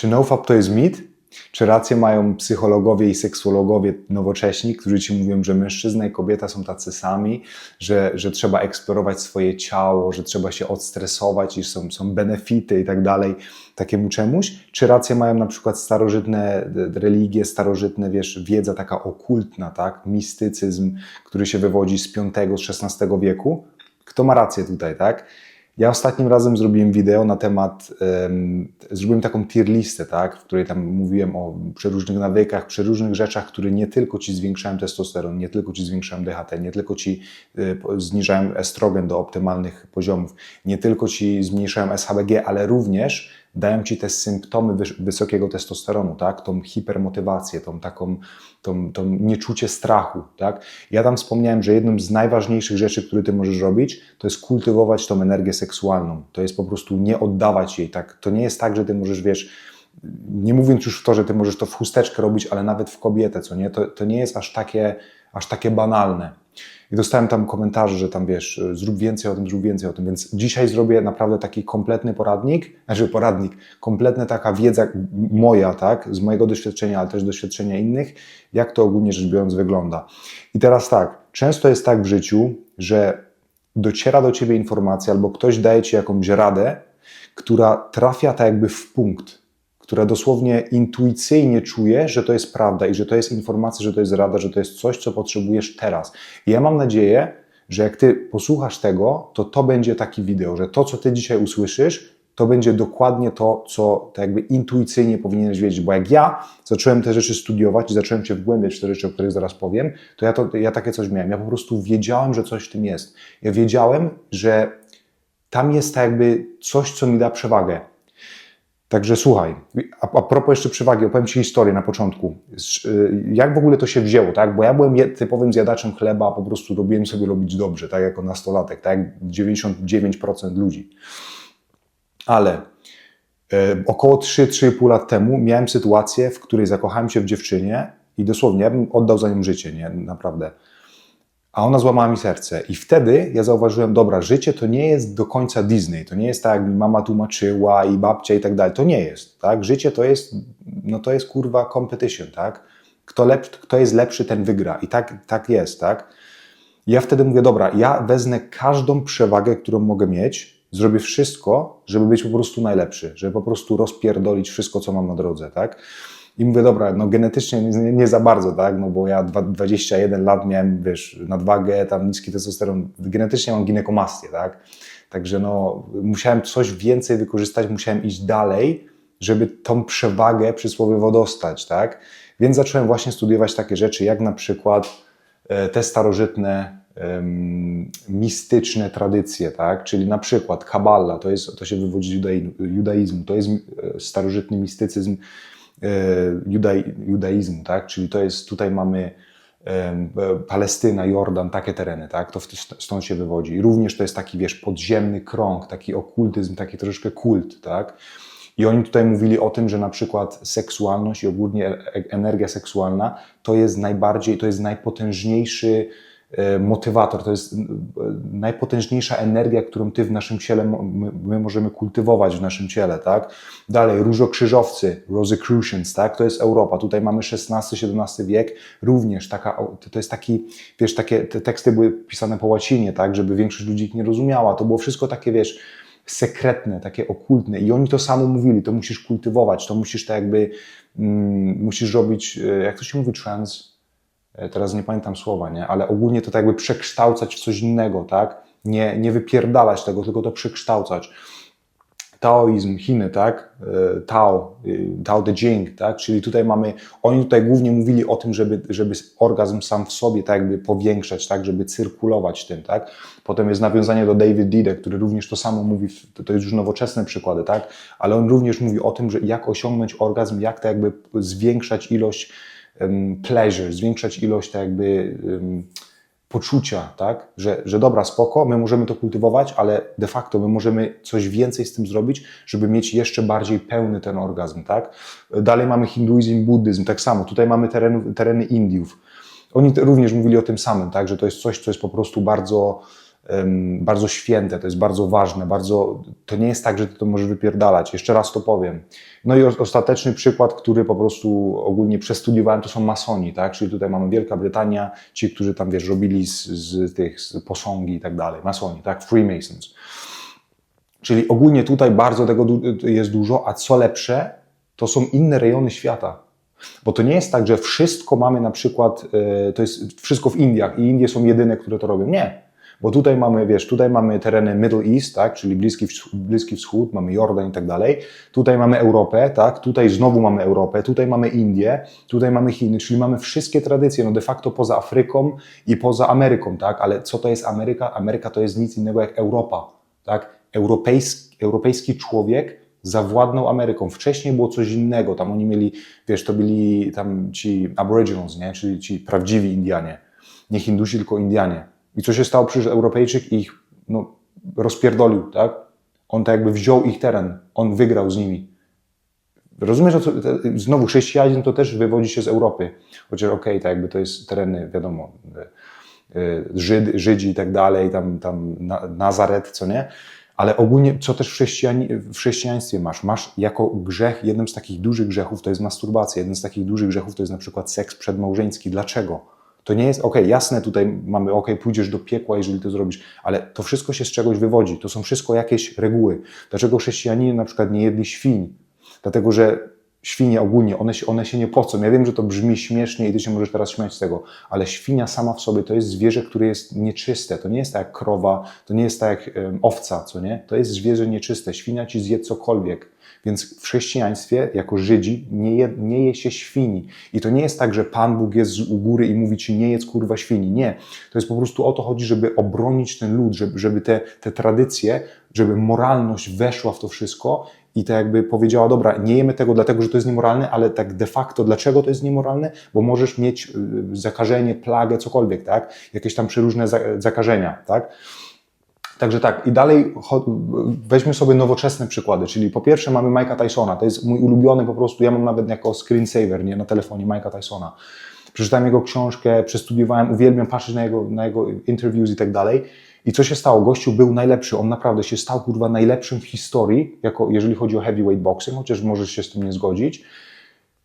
Czy nofap to jest mit? Czy rację mają psychologowie i seksuologowie nowocześni, którzy ci mówią, że mężczyzna i kobieta są tacy sami, że, że trzeba eksplorować swoje ciało, że trzeba się odstresować, iż są, są benefity i tak dalej takiemu czemuś? Czy rację mają na przykład starożytne religie, starożytne, wiesz, wiedza taka okultna, tak? Mistycyzm, który się wywodzi z V, XVI wieku? Kto ma rację tutaj, tak? Ja ostatnim razem zrobiłem wideo na temat, um, zrobiłem taką tier listę, tak, w której tam mówiłem o przeróżnych nawykach, przeróżnych rzeczach, które nie tylko ci zwiększają testosteron, nie tylko ci zwiększają DHT, nie tylko ci y, zniżają estrogen do optymalnych poziomów, nie tylko ci zmniejszają SHBG, ale również dają ci te symptomy wysokiego testosteronu, tak? Tą hipermotywację, tą taką, tą, tą nieczucie strachu, tak? Ja tam wspomniałem, że jedną z najważniejszych rzeczy, które ty możesz robić, to jest kultywować tą energię seksualną. To jest po prostu nie oddawać jej, tak? To nie jest tak, że ty możesz, wiesz, nie mówiąc już w to, że ty możesz to w chusteczkę robić, ale nawet w kobietę, co nie? To, to nie jest aż takie, aż takie banalne. I dostałem tam komentarze, że tam wiesz, zrób więcej o tym, zrób więcej o tym. Więc dzisiaj zrobię naprawdę taki kompletny poradnik, znaczy poradnik, kompletna taka wiedza moja, tak, z mojego doświadczenia, ale też doświadczenia innych, jak to ogólnie rzecz biorąc wygląda. I teraz tak, często jest tak w życiu, że dociera do ciebie informacja albo ktoś daje ci jakąś radę, która trafia tak jakby w punkt która dosłownie intuicyjnie czuje, że to jest prawda i że to jest informacja, że to jest rada, że to jest coś, co potrzebujesz teraz. I ja mam nadzieję, że jak ty posłuchasz tego, to to będzie taki wideo, że to, co ty dzisiaj usłyszysz, to będzie dokładnie to, co tak jakby intuicyjnie powinieneś wiedzieć. Bo jak ja zacząłem te rzeczy studiować i zacząłem się wgłębiać w te rzeczy, o których zaraz powiem, to ja, to ja takie coś miałem. Ja po prostu wiedziałem, że coś w tym jest. Ja wiedziałem, że tam jest jakby coś, co mi da przewagę. Także słuchaj, a, a propos jeszcze przewagi, opowiem Ci historię na początku. Y, jak w ogóle to się wzięło, tak? Bo ja byłem typowym zjadaczem chleba, po prostu robiłem sobie robić dobrze, tak jako nastolatek, tak jak 99% ludzi. Ale e, około 3-3,5 lat temu miałem sytuację, w której zakochałem się w dziewczynie i dosłownie ja bym oddał za nią życie, nie? Naprawdę a ona złamała mi serce. I wtedy ja zauważyłem, dobra, życie to nie jest do końca Disney, to nie jest tak, jak mi mama tłumaczyła i babcia i tak dalej, to nie jest, tak? Życie to jest, no to jest kurwa competition, tak? Kto, lepszy, kto jest lepszy, ten wygra. I tak, tak jest, tak? Ja wtedy mówię, dobra, ja wezmę każdą przewagę, którą mogę mieć, zrobię wszystko, żeby być po prostu najlepszy, żeby po prostu rozpierdolić wszystko, co mam na drodze, tak? I mówię, dobra, no genetycznie nie, nie, za bardzo, tak, no bo ja 21 lat miałem, wiesz, nadwagę, tam niski testosteron, genetycznie mam ginekomastię, tak, także no musiałem coś więcej wykorzystać, musiałem iść dalej, żeby tą przewagę przysłowiowo dostać, tak, więc zacząłem właśnie studiować takie rzeczy, jak na przykład e, te starożytne mistyczne tradycje, tak? czyli na przykład Kabbalah, to, jest, to się wywodzi z judaizmu, to jest e, starożytny mistycyzm, E, judaizmu, tak? Czyli to jest, tutaj mamy Palestyna, Jordan, takie tereny, tak? To stąd się wywodzi. I również to jest taki, wiesz, podziemny krąg, taki okultyzm, taki troszeczkę kult, tak? I oni tutaj mówili o tym, że na przykład seksualność i ogólnie e, energia seksualna to jest najbardziej, to jest najpotężniejszy E, motywator, to jest najpotężniejsza energia, którą ty w naszym ciele, my możemy kultywować w naszym ciele, tak? Dalej, różokrzyżowcy, Rosicrucians, tak? To jest Europa, tutaj mamy XVI-XVII wiek, również taka, to jest taki, wiesz, takie, te teksty były pisane po łacinie, tak? Żeby większość ludzi ich nie rozumiała, to było wszystko takie, wiesz, sekretne, takie okultne. I oni to samo mówili, to musisz kultywować, to musisz tak jakby, mm, musisz robić, e, jak to się mówi, trans, E, teraz nie pamiętam słowa, nie? ale ogólnie to tak jakby przekształcać w coś innego, tak? Nie, nie wypierdalać tego, tylko to przekształcać. Taoizm, Chiny, tak? E, Tao, e, Tao Te Ching, tak? Czyli tutaj mamy, oni tutaj głównie mówili o tym, żeby, żeby orgazm sam w sobie tak jakby powiększać, tak? Żeby cyrkulować tym, tak? Potem jest nawiązanie do David Dide, który również to samo mówi, to jest już nowoczesne przykłady, tak? Ale on również mówi o tym, że jak osiągnąć orgazm, jak to jakby zwiększać ilość pleasure, zwiększać ilość tak jakby poczucia, tak? Że, że dobra, spoko, my możemy to kultywować, ale de facto my możemy coś więcej z tym zrobić, żeby mieć jeszcze bardziej pełny ten orgazm, tak? Dalej mamy hinduizm, buddyzm, tak samo. Tutaj mamy tereny, Indiów. Oni również mówili o tym samym, tak? Że to jest coś, co jest po prostu bardzo bardzo święte, to jest bardzo ważne, bardzo, to nie jest tak, że ty to możesz wypierdalać. Jeszcze raz to powiem. No i ostateczny przykład, który po prostu ogólnie przestudiowałem, to są masoni, tak? Czyli tutaj mamy Wielka Brytania, ci, którzy tam, wiesz, robili z, z tych z posągi i tak dalej, masoni, tak? Freemasons. Czyli ogólnie tutaj bardzo tego jest dużo, a co lepsze, to są inne rejony świata. Bo to nie jest tak, że wszystko mamy na przykład, e, to jest wszystko w Indiach i Indie są jedyne, które to robią. Nie. Bo tutaj mamy, wiesz, tutaj mamy tereny Middle East, tak, czyli Bliski, Bliski Wschód, mamy Jordan i tak dalej. Tutaj mamy Europę, tak, tutaj znowu mamy Europę, tutaj mamy Indie, tutaj mamy Chiny, czyli mamy wszystkie tradycje, no de facto poza Afryką i poza Ameryką, tak, ale co to jest Ameryka? Ameryka to jest nic innego jak Europa, tak. Europejski, europejski człowiek zawładnął Ameryką. Wcześniej było coś innego. Tam oni mieli, wiesz, to byli tam ci Aboriginals, nie? czyli ci prawdziwi Indianie. Nie Hindusi, tylko Indianie. I co się stało? Przyszedł Europejczyk ich no, rozpierdolił, tak? On tak jakby wziął ich teren. On wygrał z nimi. Rozumiesz, co, znowu chrześcijanizm to też wywodzi się z Europy. Chociaż okej, tak jakby to jest tereny, wiadomo, e, e, Żyd, Żydzi i tak dalej, tam, tam Na- Nazaret, co nie? Ale ogólnie, co też w, chrześcijani, w chrześcijaństwie masz? Masz jako grzech, jednym z takich dużych grzechów to jest masturbacja, jeden z takich dużych grzechów to jest na przykład seks przedmałżeński. Dlaczego? To nie jest, okej, jasne, tutaj mamy, okej, pójdziesz do piekła, jeżeli to zrobisz, ale to wszystko się z czegoś wywodzi. To są wszystko jakieś reguły. Dlaczego chrześcijanie na przykład nie jedli świń? Dlatego, że świnie ogólnie, one się, one się nie pocą. Ja wiem, że to brzmi śmiesznie i ty się możesz teraz śmiać z tego, ale świnia sama w sobie to jest zwierzę, które jest nieczyste. To nie jest tak jak krowa, to nie jest tak jak em, owca, co nie? To jest zwierzę nieczyste. Świnia ci zje cokolwiek. Więc w chrześcijaństwie, jako Żydzi, nie je, nie je się świni. I to nie jest tak, że Pan Bóg jest u góry i mówi ci, nie jedz kurwa świni. Nie. To jest po prostu o to chodzi, żeby obronić ten lud, żeby, żeby te, te tradycje, żeby moralność weszła w to wszystko i tak jakby powiedziała, dobra, nie jemy tego dlatego, że to jest niemoralne, ale tak de facto dlaczego to jest niemoralne? Bo możesz mieć y, zakażenie, plagę, cokolwiek, tak? Jakieś tam przeróżne za- zakażenia, tak? Także tak, i dalej weźmy sobie nowoczesne przykłady, czyli po pierwsze mamy Mike'a Tysona, to jest mój ulubiony po prostu, ja mam nawet jako screensaver nie, na telefonie Mike'a Tysona. Przeczytałem jego książkę, przestudiowałem, uwielbiam patrzeć na jego, na jego interviews i tak dalej. I co się stało? Gościu był najlepszy, on naprawdę się stał kurwa najlepszym w historii, jako, jeżeli chodzi o heavyweight boxing, chociaż możesz się z tym nie zgodzić.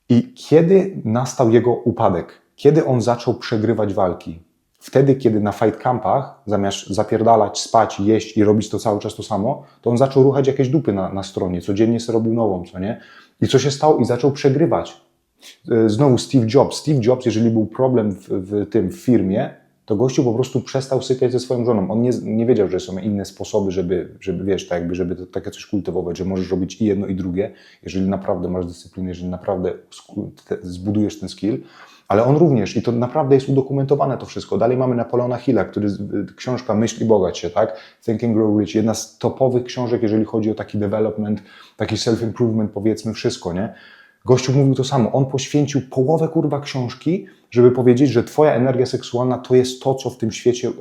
I kiedy nastał jego upadek? Kiedy on zaczął przegrywać walki? Wtedy, kiedy na fight campach, zamiast zapierdalać, spać, jeść i robić to cały czas to samo, to on zaczął ruchać jakieś dupy na, na stronie, codziennie sobie robił nową, co nie? I co się stało? I zaczął przegrywać. E, Znowu Steve Jobs. Steve Jobs, jeżeli był problem w, w tym w firmie, to gościu po prostu przestał sypiać ze swoją żoną. On nie, nie wiedział, że są inne sposoby, żeby, żeby wiesz, tak jakby, żeby to, takie coś kultywować, że możesz robić i jedno, i drugie, jeżeli naprawdę masz dyscyplinę, jeżeli naprawdę zbudujesz ten skill. Ale on również, i to naprawdę jest udokumentowane to wszystko. Dalej mamy Napoleona Hilla, który, y, książka Myśli bogać się, tak? Think and Grow Rich, jedna z topowych książek, jeżeli chodzi o taki development, taki self-improvement, powiedzmy, wszystko, nie? Gościu mówił to samo. On poświęcił połowę kurwa książki, żeby powiedzieć, że twoja energia seksualna to jest to, co w tym świecie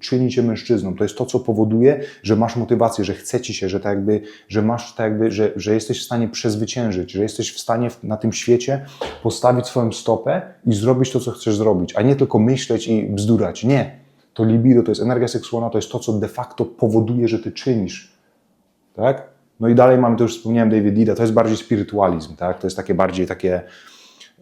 czyni cię mężczyzną. To jest to, co powoduje, że masz motywację, że chce ci się, że tak jakby, że masz tak jakby, że, że jesteś w stanie przezwyciężyć, że jesteś w stanie na tym świecie postawić swoją stopę i zrobić to, co chcesz zrobić, a nie tylko myśleć i bzdurać. Nie. To libido, to jest energia seksualna, to jest to, co de facto powoduje, że ty czynisz. Tak? No i dalej mamy, to już wspomniałem, David Dida, to jest bardziej spirytualizm, tak? To jest takie bardziej takie,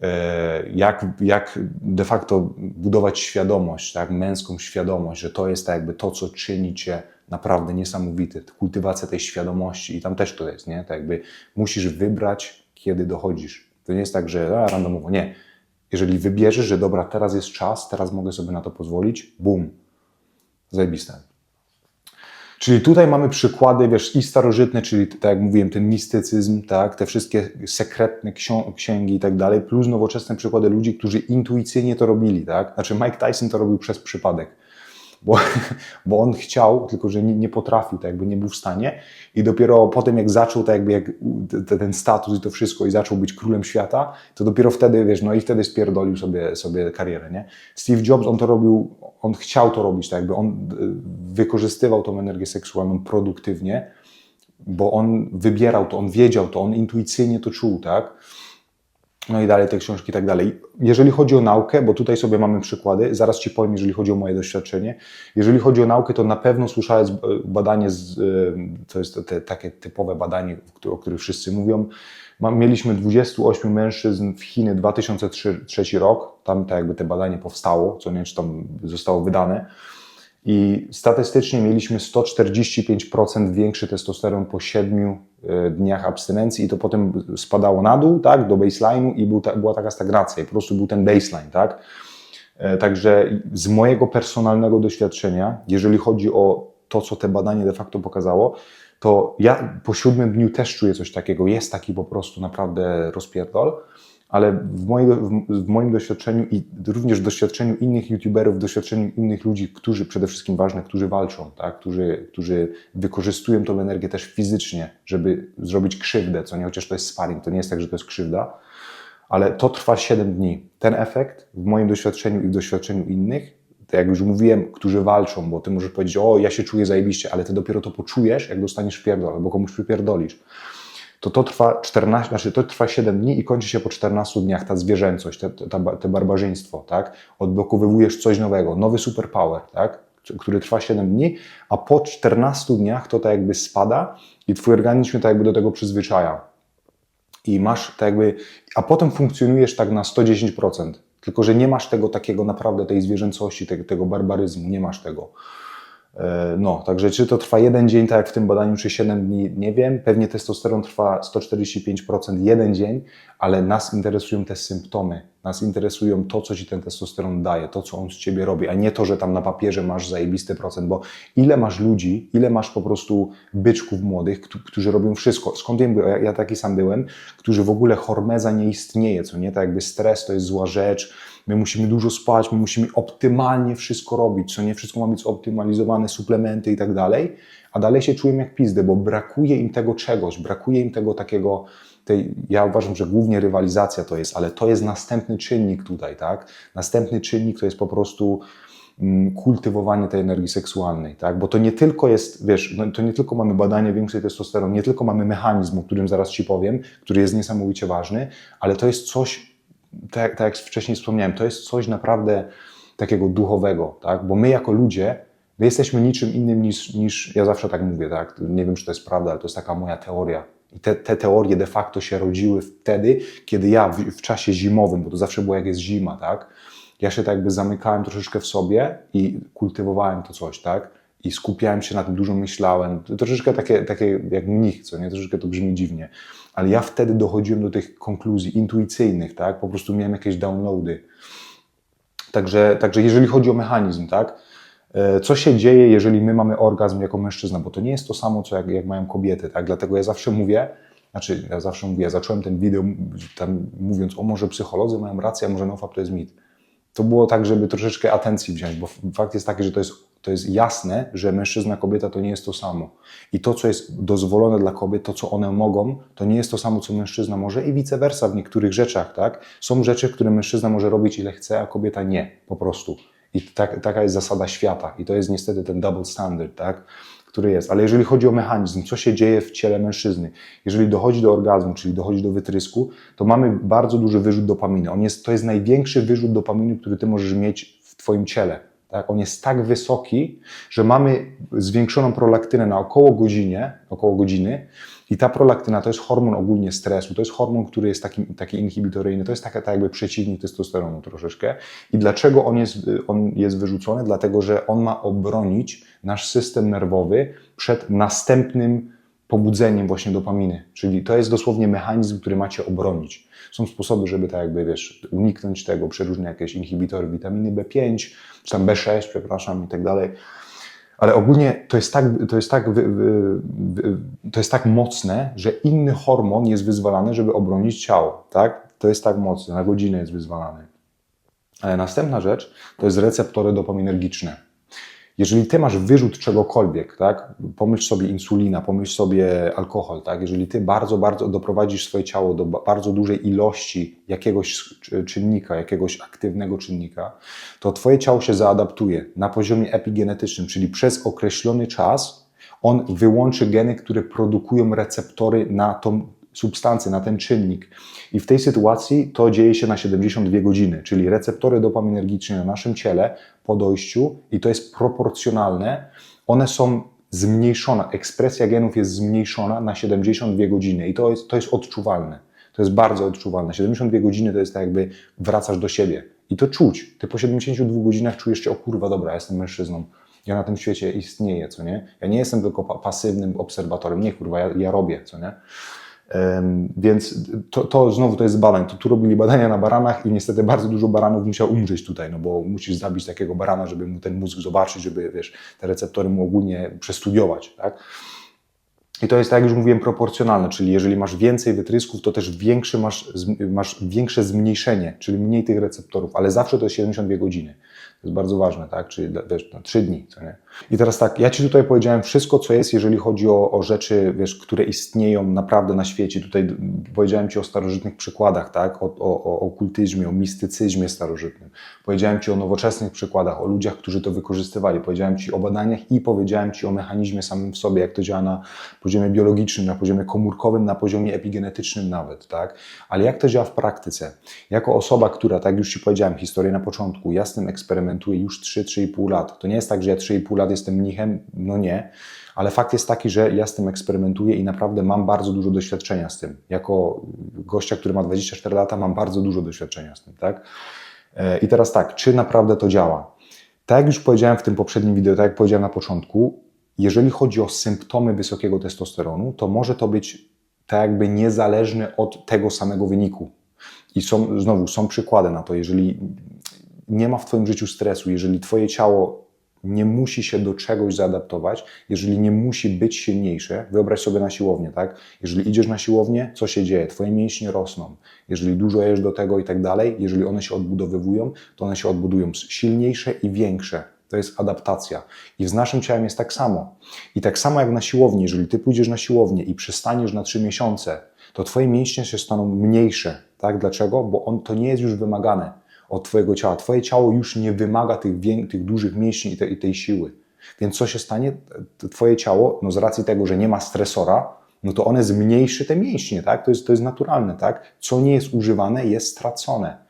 e, jak, jak de facto budować świadomość, tak? Męską świadomość, że to jest tak jakby to, co czyni cię naprawdę niesamowity. Kultywacja tej świadomości i tam też to jest, nie? Tak jakby musisz wybrać, kiedy dochodzisz. To nie jest tak, że a, randomowo, nie. Jeżeli wybierzesz, że dobra, teraz jest czas, teraz mogę sobie na to pozwolić, bum, zajebiste. Czyli tutaj mamy przykłady, wiesz, i starożytne, czyli tak jak mówiłem, ten mistycyzm, tak, te wszystkie sekretne księgi i tak dalej, plus nowoczesne przykłady ludzi, którzy intuicyjnie to robili, tak. Znaczy Mike Tyson to robił przez przypadek, bo, bo on chciał, tylko że nie, nie potrafił, tak jakby nie był w stanie i dopiero potem jak zaczął, tak jakby jak te- ten status i to wszystko i zaczął być królem świata, to dopiero wtedy, wiesz, no i wtedy spierdolił sobie, sobie karierę, nie. Steve Jobs, on to robił, on chciał to robić, tak jakby on y, wykorzystywał tą energię seksualną produktywnie, bo on wybierał to, on wiedział to, on intuicyjnie to czuł, tak? No i dalej te książki i tak dalej. Jeżeli chodzi o naukę, bo tutaj sobie mamy przykłady, zaraz Ci powiem, jeżeli chodzi o moje doświadczenie. Jeżeli chodzi o naukę, to na pewno słyszałeś e, badanie, z, e, to jest te, takie typowe badanie, o których wszyscy mówią. Mieliśmy 28 mężczyzn w Chiny 2003 rok, tam tak jakby te badanie powstało, co nie wiem, czy tam zostało wydane. I statystycznie mieliśmy 145% większy testosteron po 7 e, dniach abstynencji i to potem spadało na dół, tak, do baseline'u i był ta, była taka stagnacja i po prostu był ten baseline, tak. E, Także z mojego personalnego doświadczenia, jeżeli chodzi o to, co te badanie de facto pokazało, to ja po siódmym dniu też czuję coś takiego. Jest taki po prostu naprawdę rozpierdol, ale w, mojej, w, moim doświadczeniu i również w doświadczeniu innych youtuberów, w doświadczeniu innych ludzi, którzy przede wszystkim ważne, którzy walczą, tak? którzy, którzy wykorzystują tą energię też fizycznie, żeby zrobić krzywdę, co nie, chociaż to jest sparring, to nie jest tak, że to jest krzywda, ale to trwa 7 dni. Ten efekt w moim doświadczeniu i w doświadczeniu innych, jak już mówiłem, którzy walczą, bo ty możesz powiedzieć, o ja się czuję zajebiście, ale ty dopiero to poczujesz, jak dostaniesz pierdol albo komuś przypierdolisz to to trwa 14, znaczy to trwa 7 dni i kończy się po 14 dniach ta zwierzęcość, te, te, te barbarzyństwo, tak? Odblokowujesz coś nowego, nowy superpower, tak? Który trwa 7 dni, a po 14 dniach to tak jakby spada i twój organizm się tak jakby do tego przyzwyczaja. I masz tak jakby, a potem funkcjonujesz tak na 110%. Tylko, że nie masz tego takiego naprawdę, tej zwierzęcości, tego, tego barbaryzmu, nie masz tego. E, No, także czy to trwa jeden dzień, tak jak w tym badaniu, czy 7 dni, nie wiem. Pewnie testosteron trwa 145% jeden dzień, ale nas interesują te symptomy. Nas interesują to, co ci ten testosteron daje, to, co on z ciebie robi, a nie to, że tam na papierze masz zajebisty procent, bo ile masz ludzi, ile masz po prostu byczków młodych, któ- którzy robią wszystko. Skąd wiem, ja, ja taki sam byłem, którzy w ogóle hormeza nie istnieje, co nie? Tak jakby stres to jest zła rzecz, My musimy dużo spać, my musimy optymalnie wszystko robić, co nie wszystko ma być optymalizowane, suplementy i tak dalej, a dalej się czują jak pizdy, bo brakuje im tego czegoś, brakuje im tego takiego, tej, ja uważam, że głównie rywalizacja to jest, ale to jest następny czynnik tutaj, tak? Następny czynnik to jest po prostu mm, kultywowanie tej energii seksualnej, tak? Bo to nie tylko jest, wiesz, no, to nie tylko mamy badanie większej testosteronu, nie tylko mamy mechanizm, o którym zaraz Ci powiem, który jest niesamowicie ważny, ale to jest coś, tak, tak jak wcześniej wspomniałem, to jest coś naprawdę takiego duchowego, tak? Bo my jako ludzie, my jesteśmy niczym innym niż, niż ja zawsze tak mówię, tak? Nie wiem, czy to jest prawda, ale to jest taka moja teoria. I te, te teorie de facto się rodziły wtedy, kiedy ja w, w czasie zimowym, bo to zawsze było jak jest zima, tak? Ja się tak jakby zamykałem troszeczkę w sobie i kultywowałem to coś, tak? I skupiałem się na tym, dużo myślałem. Troszeczkę takie, takie jak mnich, co nie? Troszeczkę to brzmi dziwnie. Ale ja wtedy dochodziłem do tych konkluzji intuicyjnych, tak? Po prostu miałem jakieś downloady. Także, także jeżeli chodzi o mechanizm, tak? E, Co się dzieje, jeżeli my mamy orgazm jako mężczyzna? Bo to nie jest to samo, co jak, jak mają kobiety, tak? Dlatego ja zawsze mówię, znaczy ja zawsze mówię, ja zacząłem ten wideo tam mówiąc, o może psycholodzy mają rację, a może nofap to jest mit. To było tak, żeby troszeczkę atencji wziąć, bo fakt jest taki, że to jest, to jest jasne, że mężczyzna, kobieta to nie jest to samo. I to, co jest dozwolone dla kobiet, to, co one mogą, to nie jest to samo, co mężczyzna może i vice versa w niektórych rzeczach, tak? Są rzeczy, które mężczyzna może robić ile chce, a kobieta nie, po prostu. I tak, taka jest zasada świata. I to jest niestety ten double standard, tak? który jest. Ale jeżeli chodzi o mechanizm, co się dzieje w ciele mężczyzny, jeżeli dochodzi do orgazmu, czyli dochodzi do wytrysku, to mamy bardzo duży wyrzut dopaminy. On jest, to jest największy wyrzut dopaminy, który ty możesz mieć w twoim ciele. Tak? On jest tak wysoki, że mamy zwiększoną prolaktynę na około godzinie, około godziny i ta prolaktyna to jest hormon ogólnie stresu, to jest hormon, który jest taki, taki inhibitoryjny, to jest taka tak jakby przeciwnik testosteronu troszeczkę. I dlaczego on jest, on jest wyrzucony? Dlatego, że on ma obronić nasz system nerwowy przed następnym pobudzeniem właśnie dopaminy. Czyli to jest dosłownie mechanizm, który macie obronić. Są sposoby, żeby tak jakby, wiesz, uniknąć tego, przeróżne jakieś inhibitory witaminy B5, czy tam B6, przepraszam, i tak dalej. Ale ogólnie to jest tak, to jest tak, to jest tak mocne, że inny hormon jest wyzwalany, żeby obronić ciało. Tak? To jest tak mocne, na godzinę jest wyzwalany. Ale następna rzecz to jest receptory dopaminergiczne. Jeżeli ty masz wyrzut czegokolwiek, tak, pomyśl sobie insulina, pomyśl sobie alkohol, tak, jeżeli ty bardzo, bardzo doprowadzisz swoje ciało do ba- bardzo dużej ilości jakiegoś czy- czynnika, jakiegoś aktywnego czynnika, to twoje ciało się zaadaptuje na poziomie epigenetycznym, czyli przez określony czas on wyłączy geny, które produkują receptory na tą substancję, na ten czynnik. I w tej sytuacji to dzieje się na 72 godziny, czyli receptory dopaminergiczne na naszym ciele po dojściu i to jest proporcjonalne, one są zmniejszone, ekspresja genów jest zmniejszona na 72 godziny i to jest, to jest odczuwalne. To jest bardzo odczuwalne. 72 godziny to jest tak jakby wracasz do siebie. I to czuć. Ty po 72 godzinach czujesz się, o kurwa, dobra, jestem mężczyzną. Ja na tym świecie istnieję, co nie? Ja nie jestem tylko pa pasywnym obserwatorem. Nie, kurwa, ja, ja robię, co nie? Więc to, to znowu to jest badań. To tu robili badania na baranach i niestety bardzo dużo baranów musiał umrzeć tutaj, no bo musisz zabić takiego barana, żeby mu ten mózg zobaczyć, żeby, wiesz, te receptory mu ogólnie przestudiować, tak? I to jest, tak jak już mówiłem, proporcjonalne, czyli jeżeli masz więcej wytrysków, to też większy masz, masz większe zmniejszenie, czyli mniej tych receptorów, ale zawsze to jest 72 godziny. To jest bardzo ważne, tak? Czyli wiesz, na 3 dni, co nie? I teraz tak, ja Ci tutaj powiedziałem wszystko, co jest, jeżeli chodzi o, o rzeczy, wiesz, które istnieją naprawdę na świecie. Tutaj powiedziałem Ci o starożytnych przykładach, tak? O, o, o okultyzmie, o mistycyzmie starożytnym. Powiedziałem Ci o nowoczesnych przykładach, o ludziach, którzy to wykorzystywali. Powiedziałem Ci o badaniach i powiedziałem Ci o mechanizmie samym w sobie, jak to działa na poziomie biologicznym, na poziomie komórkowym, na poziomie epigenetycznym nawet, tak? Ale jak to działa w praktyce? Jako osoba, która, tak już Ci powiedziałem, historię na początku, ja z tym eksperymentuję już 3-3,5 lat. To nie jest tak, że ja 3,5 lat jestem mnichem, no nie, ale fakt jest taki, że ja z tym eksperymentuję i naprawdę mam bardzo dużo doświadczenia z tym. Jako gościa, który ma 24 lata, mam bardzo dużo doświadczenia z tym, tak? E, I teraz tak, czy naprawdę to działa? Tak jak już powiedziałem w tym poprzednim wideo, tak jak powiedziałem na początku, jeżeli chodzi o symptomy wysokiego testosteronu, to może to być tak jakby niezależne od tego samego wyniku. I są, znowu, są przykłady na to, jeżeli nie ma w Twoim życiu stresu, jeżeli Twoje ciało nie musi się do czegoś zaadaptować, jeżeli nie musi być silniejsze, wyobraź sobie na siłownię, tak? Jeżeli idziesz na siłownię, co się dzieje? Twoje mięśnie rosną. Jeżeli dużo jesz do tego i tak dalej, jeżeli one się odbudowywują, to one się odbudują silniejsze i większe. To jest adaptacja. I z naszym ciałem jest tak samo. I tak samo jak na siłowni, jeżeli ty pójdziesz na siłownię i przystaniesz na trzy miesiące, to twoje mięśnie się staną mniejsze. Tak? Dlaczego? Bo on, to nie jest już wymagane od Twojego ciała. Twoje ciało już nie wymaga tych, tych dużych mięśni i, te, i tej siły. Więc co się stanie? Twoje ciało, no z racji tego, że nie ma stresora, no to one zmniejszy te mięśnie, tak? To jest, to jest naturalne, tak? Co nie jest używane, jest stracone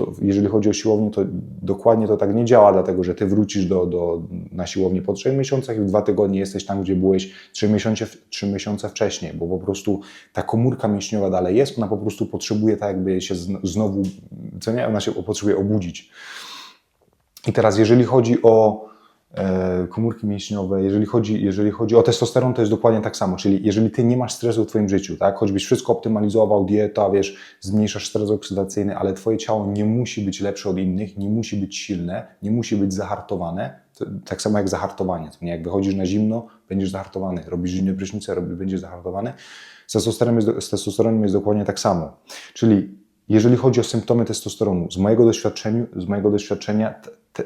to jeżeli chodzi o siłownię, to dokładnie to tak nie działa, dlatego że ty wrócisz do, do, na siłownię po trzech miesiącach i w dwa tygodnie jesteś tam, gdzie byłeś trzy miesiące, trzy miesiące wcześniej, bo po prostu ta komórka mięśniowa dalej jest, ona po prostu potrzebuje tak jakby się znowu, co nie, ona się potrzebuje obudzić. I teraz jeżeli chodzi o komórki mięśniowe, jeżeli chodzi, jeżeli chodzi o testosteron, to jest dokładnie tak samo, czyli jeżeli ty nie masz stresu w twoim życiu, tak, choćbyś wszystko optymalizował, dieta, wiesz, zmniejszasz stres oksydacyjny, ale twoje ciało nie musi być lepsze od innych, nie musi być silne, nie musi być zahartowane, to, tak samo jak zahartowanie, to nie, jak wychodzisz na zimno, będziesz zahartowany, robisz zimne prysznice, będziesz zahartowany, z testosteronem, jest, z testosteronem jest dokładnie tak samo, czyli jeżeli chodzi o symptomy testosteronu, z mojego, doświadczenia, z mojego doświadczenia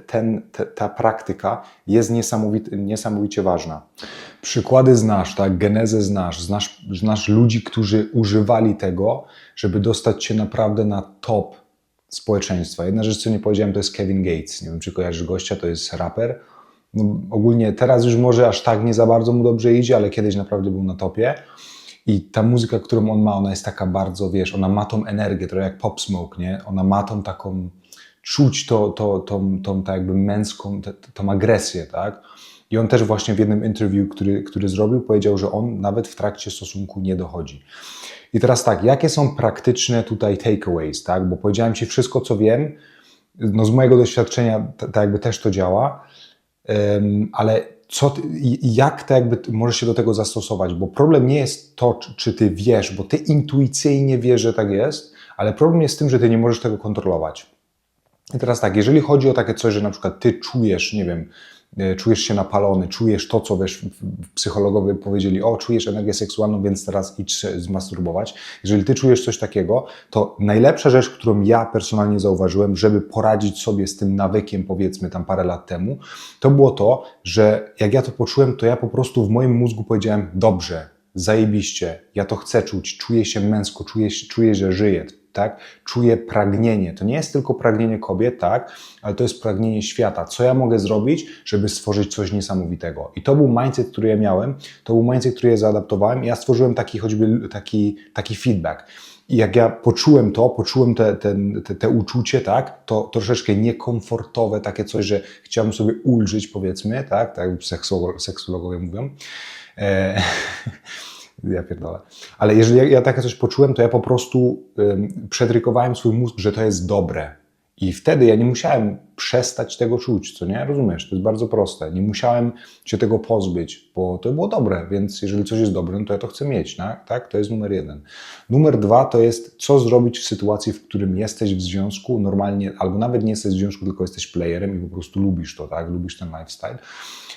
ten, te, ta praktyka jest niesamowicie, ważna. Przykłady znasz, tak? genezę znasz, znasz, znasz ludzi, którzy używali tego, żeby dostać się naprawdę na top społeczeństwa. Jedna rzecz, co nie powiedziałem, to jest Kevin Gates. Nie wiem, czy kojarzysz gościa, to jest raper. No, ogólnie teraz już może aż tak nie za bardzo mu dobrze idzie, ale kiedyś naprawdę był na topie. I ta muzyka, którą on ma, ona jest taka bardzo, wiesz, ona ma tą energię, trochę jak Pop Smoke, nie? Ona ma tą taką, czuć to, to, tą, tą, tą jakby męską, t, tą agresję, tak? I on też właśnie w jednym interview, który, który zrobił, powiedział, że on nawet w trakcie stosunku nie dochodzi. I teraz tak, jakie są praktyczne tutaj takeaways, tak? Bo powiedziałem Ci wszystko, co wiem, no z mojego doświadczenia tak jakby też to działa, um, ale co, jak to jakby możesz się do tego zastosować? Bo problem nie jest to, czy ty wiesz, bo ty intuicyjnie wiesz, że tak jest, ale problem jest z tym, że ty nie możesz tego kontrolować. I teraz tak, jeżeli chodzi o takie coś, że na przykład ty czujesz, nie wiem, czujesz się napalony, czujesz to, co wiesz, psychologowie powiedzieli, o, czujesz energię seksualną, więc teraz idź zmasturbować. Jeżeli ty czujesz coś takiego, to najlepsza rzecz, którą ja personalnie zauważyłem, żeby poradzić sobie z tym nawykiem, powiedzmy tam parę lat temu, to było to, że jak ja to poczułem, to ja po prostu w moim mózgu powiedziałem, dobrze, zajebiście, ja to chcę czuć, czuję się męsko, czuję, czuję że żyję tak, czuję pragnienie. To nie jest tylko pragnienie kobiet, tak, ale to jest pragnienie świata. Co ja mogę zrobić, żeby stworzyć coś niesamowitego? I to był mindset, który ja miałem, to był mindset, który ja zaadaptowałem ja stworzyłem taki choćby taki, taki feedback. I jak ja poczułem to, poczułem te, ten, te, te uczucie, tak, to troszeczkę niekomfortowe, takie coś, że chciałem sobie ulżyć, powiedzmy, tak, tak seksuologowie mówią. E, ja pierdolę. Ale jeżeli ja, ja takie coś poczułem, to ja po prostu um, przedrykowałem swój mózg, że to jest dobre. I wtedy ja nie musiałem przestać tego czuć, co nie? Rozumiesz? To jest bardzo proste. Nie musiałem się tego pozbyć, bo to było dobre, więc jeżeli coś jest dobre, no to ja to chcę mieć, tak? tak? To jest numer jeden. Numer dwa to jest, co zrobić w sytuacji, w którym jesteś w związku, normalnie, albo nawet nie jesteś w związku, tylko jesteś playerem i po prostu lubisz to, tak? Lubisz ten lifestyle.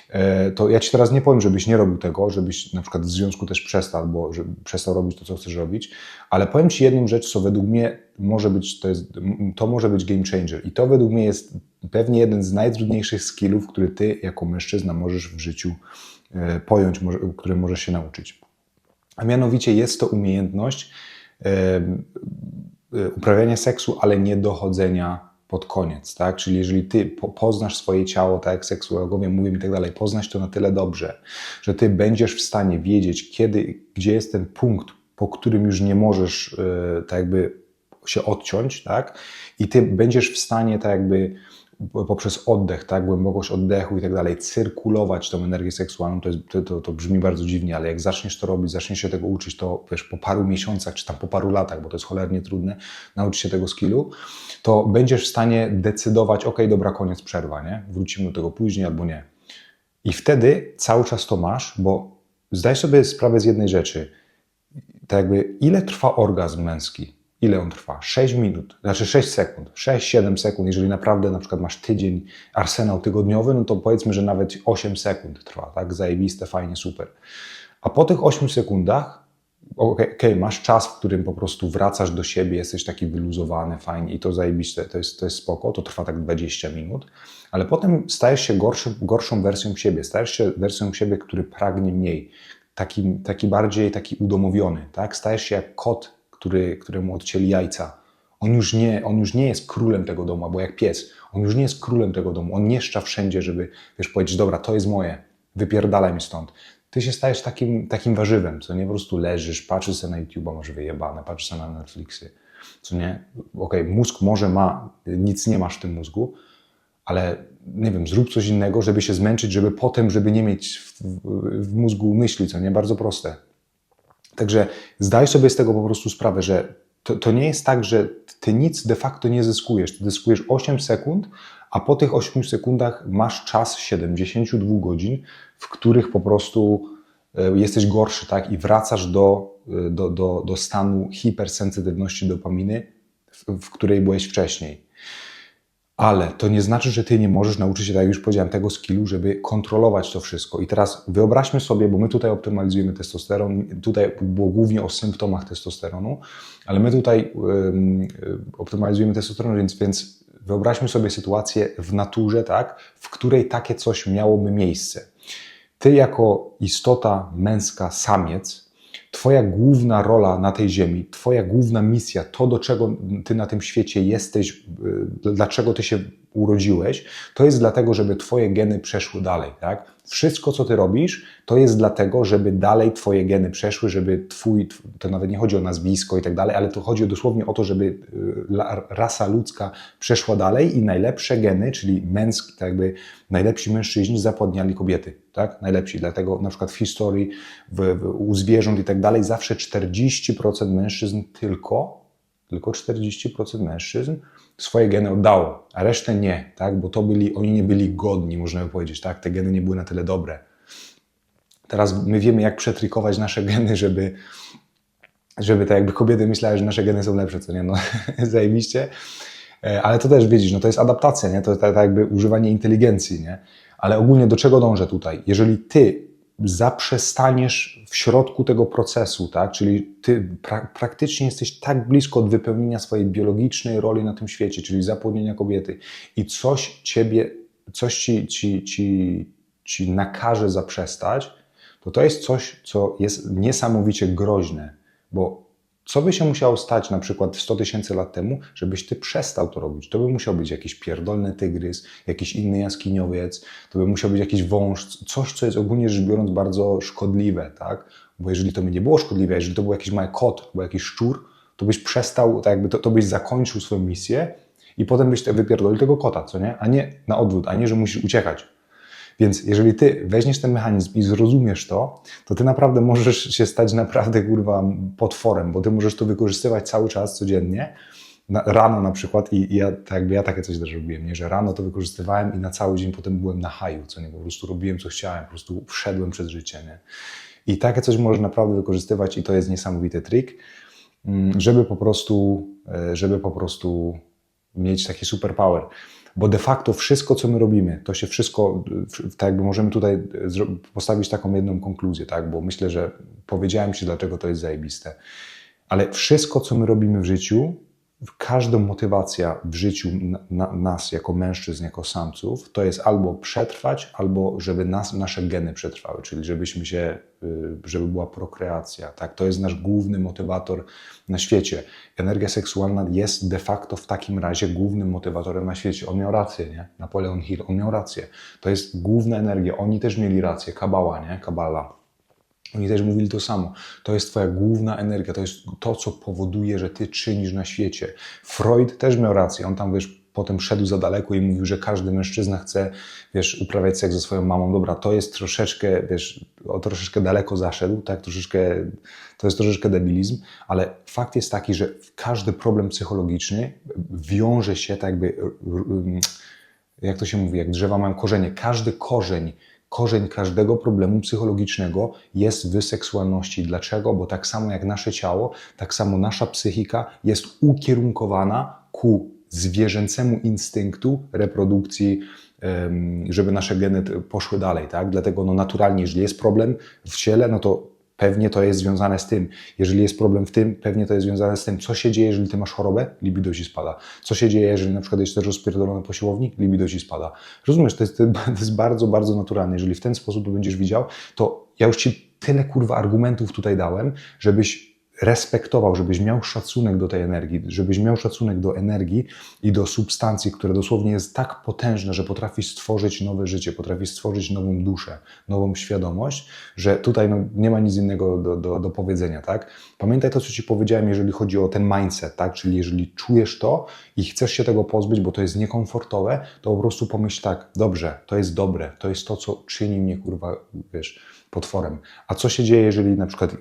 E, to ja ci teraz nie powiem, żebyś nie robił tego, żebyś na przykład w związku też przestał, bo przestał robić to, co chcesz robić, ale powiem ci jedną rzecz, co według mnie może być, to, jest, to może być game changer i to według mnie jest pewnie jeden z najtrudniejszych skillów, który ty jako mężczyzna możesz w życiu e, pojąć, który możesz się nauczyć. A mianowicie jest to umiejętność e, uprawiania seksu, ale nie dochodzenia pod koniec, tak? Czyli jeżeli ty poznasz swoje ciało, tak jak seksuologowie mówią i tak dalej, poznasz to na tyle dobrze, że ty będziesz w stanie wiedzieć, kiedy, gdzie jest ten punkt, po którym już nie możesz yy, tak jakby się odciąć, tak? I ty będziesz w stanie tak jakby poprzez oddech, tak, głębokość oddechu i tak dalej, cyrkulować tą energię seksualną, to, jest, to, to, to, brzmi bardzo dziwnie, ale jak zaczniesz to robić, zaczniesz się tego uczyć, to wiesz, po paru miesiącach, czy tam po paru latach, bo to jest cholernie trudne, nauczyć się tego skillu, to będziesz w stanie decydować, ok, dobra, koniec, przerwa, nie? Wrócimy do tego później albo nie. I wtedy cały czas to masz, bo zdaj sobie sprawę z jednej rzeczy, tak jakby ile trwa orgazm męski? Ile on trwa? 6 minut, znaczy 6 sekund, 6-7 sekund. Jeżeli naprawdę na przykład masz tydzień, arsenał tygodniowy, no to powiedzmy, że nawet 8 sekund trwa, tak? Zajebiste, fajnie, super. A po tych 8 sekundach, okej, okay, masz czas, w którym po prostu wracasz do siebie, jesteś taki wyluzowany, fajnie i to zajebiste, to jest, to jest spoko, to trwa tak 20 minut, ale potem stajesz się gorszy, gorszą wersją siebie, stajesz się wersją siebie, który pragnie mniej, taki, taki bardziej taki udomowiony, tak? Stajesz się jak kot, który, któremu odcięli jajca. On już, nie, on już nie jest królem tego domu, bo jak pies. On już nie jest królem tego domu. On nieszcza wszędzie, żeby wiesz, powiedzieć, dobra, to jest moje, wypierdalaj mi stąd. Ty się stajesz takim, takim warzywem, co nie po prostu leżysz, patrzysz sobie na YouTube'a, może wyjebane, patrzysz sobie na Netflixy, co nie? Okej, okay, mózg może ma, nic nie masz w tym mózgu, ale nie wiem, zrób coś innego, żeby się zmęczyć, żeby potem, żeby nie mieć w, w, w mózgu myśli, co nie? Bardzo proste. Także zdaj sobie z tego po prostu sprawę, że to, to nie jest tak, że ty nic de facto nie zyskujesz. Ty zyskujesz 8 sekund, a po tych 8 sekundach masz czas 72 godzin, w których po prostu e, jesteś gorszy, tak? I wracasz do, e, do, do, do stanu hipersensytywności dopaminy, w, w której byłeś wcześniej. Ale to nie znaczy, że ty nie możesz nauczyć się, tak jak już powiedziałem, tego skillu, żeby kontrolować to wszystko. I teraz wyobraźmy sobie, bo my tutaj optymalizujemy testosteron, tutaj było głównie o symptomach testosteronu, ale my tutaj um, optymalizujemy testosteron, więc, więc wyobraźmy sobie sytuację w naturze, tak, w której takie coś miałoby miejsce. Ty jako istota męska, samiec, Twoja główna rola na tej ziemi, Twoja główna misja, to do czego Ty na tym świecie jesteś, y, dlaczego Ty się urodziłeś, to jest dlatego, żeby Twoje geny przeszły dalej. Tak? Wszystko, co Ty robisz, to jest dlatego, żeby dalej Twoje geny przeszły, żeby Twój, to nawet nie chodzi o nazwisko i tak dalej, ale to chodzi dosłownie o to, żeby y, rasa ludzka przeszła dalej i najlepsze geny, czyli męskie, tak jakby najlepsi mężczyźni zapładniali kobiety, tak? Najlepsi. Dlatego na przykład w historii, w, w, u zwierząt i tak dalej, zawsze 40% mężczyzn tylko, tylko 40% mężczyzn swoje geny oddało, a resztę nie, tak? Bo to byli, oni nie byli godni, można by powiedzieć, tak? Te geny nie były na tyle dobre. Teraz my wiemy, jak przetrykować nasze geny, żeby, żeby tak jakby kobiety myślały, że nasze geny są lepsze, co nie? No, zajebiście. E, ale to też widzisz, no to jest adaptacja, nie? To jest tak, jakby używanie inteligencji, nie? Ale ogólnie do czego dążę tutaj? Jeżeli ty zaprzestaniesz w środku tego procesu, tak? czyli ty pra praktycznie jesteś tak blisko od wypełnienia swojej biologicznej roli na tym świecie, czyli zapłodnienia kobiety i coś ciebie, coś ci, ci, ci, ci nakaże zaprzestać, to to jest coś, co jest niesamowicie groźne, bo Co by się musiało stać na przykład 100 tysięcy lat temu, żebyś ty przestał to robić? To by musiał być jakiś pierdolny tygrys, jakiś inny jaskiniowiec, to by musiał być jakiś wąż, coś, co jest ogólnie rzecz biorąc bardzo szkodliwe, tak? Bo jeżeli to by nie było szkodliwe, jeżeli to był jakiś mały kot, albo jakiś szczur, to byś przestał, tak jakby to, to byś zakończył swoją misję i potem byś te wypierdolił tego kota, co nie? A nie na odwrót, a nie, że musisz uciekać. Więc jeżeli ty weźmiesz ten mechanizm i zrozumiesz to, to ty naprawdę możesz się stać naprawdę kurwa potworem, bo ty możesz to wykorzystywać cały czas, codziennie. Na, rano na przykład i, i ja, tak ja takie coś też robiłem, nie? że rano to wykorzystywałem i na cały dzień potem byłem na haju, co nie, po prostu robiłem co chciałem, po prostu wszedłem przez życie, nie? I takie coś możesz naprawdę wykorzystywać i to jest niesamowity trik, mm, żeby po prostu, e, żeby po prostu mieć taki superpower. Bo de facto wszystko, co my robimy, to się wszystko, tak jakby możemy tutaj postawić taką jedną konkluzję, tak? Bo myślę, że powiedziałem Ci, dlaczego to jest zajebiste. Ale wszystko, co my robimy w życiu, każda motywacja w życiu na, na, nas jako mężczyzn, jako samców, to jest albo przetrwać, albo żeby nas, nasze geny przetrwały, czyli żebyśmy się, y, żeby była prokreacja. Tak? To jest nasz główny motywator na świecie. Energia seksualna jest de facto w takim razie głównym motywatorem na świecie. On miał rację, nie? Napoleon Hill, on miał rację. To jest główna energia. Oni też mieli rację. Kabała, nie? Kabala. Oni też mówili to samo. To jest Twoja główna energia, to jest to, co powoduje, że Ty czynisz na świecie. Freud też miał rację. On tam, wiesz, potem szedł za daleko i mówił, że każdy mężczyzna chce, wiesz, uprawiać seks ze swoją mamą. Dobra, to jest troszeczkę, wiesz, o troszeczkę daleko zaszedł, tak, troszeczkę, to jest troszeczkę debilizm, ale fakt jest taki, że każdy problem psychologiczny wiąże się tak jakby, jak to się mówi, jak drzewa mają korzenie. Każdy korzeń korzeń każdego problemu psychologicznego jest w seksualności. Dlaczego? Bo tak samo jak nasze ciało, tak samo nasza psychika jest ukierunkowana ku zwierzęcemu instynktu reprodukcji, żeby nasze geny poszły dalej, tak? Dlatego no naturalnie, jeżeli jest problem w ciele, no to pewnie to jest związane z tym. Jeżeli jest problem w tym, pewnie to jest związane z tym, co się dzieje, jeżeli ty masz chorobę, libido ci spada. Co się dzieje, jeżeli na przykład jesteś rozpierdolony po siłowni, libido ci spada. Rozumiesz, to jest, to jest bardzo, bardzo naturalne. Jeżeli w ten sposób to będziesz widział, to ja już ci tyle kurwa argumentów tutaj dałem, żebyś respektował, żebyś miał szacunek do tej energii, żebyś miał szacunek do energii i do substancji, które dosłownie jest tak potężne, że potrafi stworzyć nowe życie, potrafi stworzyć nową duszę, nową świadomość, że tutaj no, nie ma nic innego do, do, do powiedzenia, tak? Pamiętaj to, co Ci powiedziałem, jeżeli chodzi o ten mindset, tak? Czyli jeżeli czujesz to i chcesz się tego pozbyć, bo to jest niekomfortowe, to po prostu pomyśl tak, dobrze, to jest dobre, to jest to, co czyni mnie, kurwa, wiesz, potworem. A co się dzieje, jeżeli na przykład e,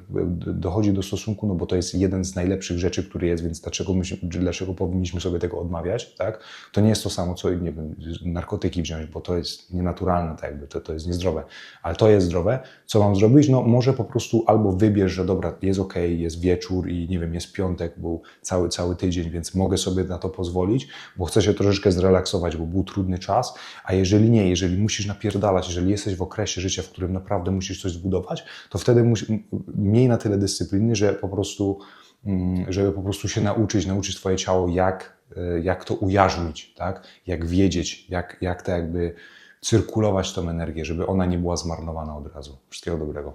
dochodzi do stosunku, no bo to jest jeden z najlepszych rzeczy, który jest, więc dlaczego, myśmy, dlaczego powinniśmy sobie tego odmawiać, tak? To nie jest to samo, co, nie wiem, narkotyki wziąć, bo to jest nienaturalne, tak jakby, to, to jest niezdrowe. Ale to jest zdrowe. Co mam zrobić? No może po prostu albo wybierz, że dobra, jest ok, jest wieczór i nie wiem, jest piątek, był cały, cały tydzień, więc mogę sobie na to pozwolić, bo chcę się troszeczkę zrelaksować, bo był trudny czas, a jeżeli nie, jeżeli musisz napierdalać, jeżeli jesteś w okresie życia, w którym naprawdę musisz coś zbudować, to wtedy musi, miej na tyle dyscypliny, że po prostu, mm, żeby po prostu się nauczyć, nauczyć Twoje ciało, jak, e, jak to ujarzmić, tak? jak wiedzieć, jak, jak to jakby cyrkulować tą energię, żeby ona nie była zmarnowana od razu. Wszystkiego dobrego.